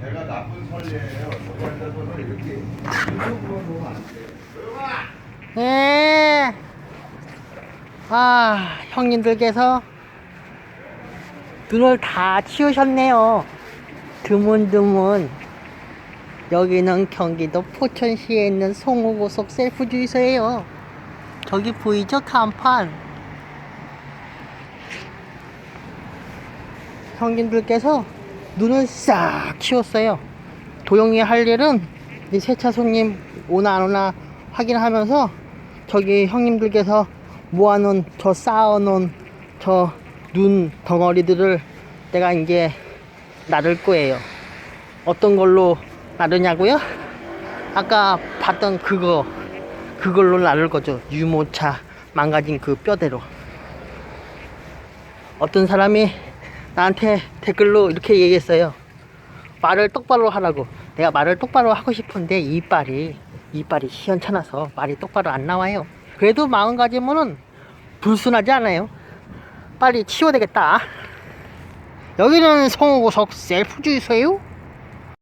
제가 나쁜. 저한테 손을 이렇게 이쪽으로 안 돼. 네. 아, 형님들께서 눈을 다 치우셨네요. 드문드문. 여기는 경기도 포천시에 있는 송호고속 셀프주유소예요. 저기 보이죠? 간판. 형님들께서 눈을 싹 치웠어요. 도영이 할 일은 이 세차 손님 오나 안 오나 확인하면서 저기 형님들께서 모아놓은 저 쌓아놓은 저 눈 덩어리들을 내가 이제 나를 거예요. 어떤 걸로 나르냐고요? 아까 봤던 그거 그걸로 나를 거죠. 유모차 망가진 그 뼈대로. 어떤 사람이 나한테 댓글로 이렇게 얘기했어요. 말을 똑바로 하라고. 내가 말을 똑바로 하고 싶은데 이빨이 이빨이 시원찮아서 말이 똑바로 안 나와요. 그래도 마음가짐으로는 불순하지 않아요. 빨리 치워야 되겠다. 여기는 성호고속 셀프주유소예요.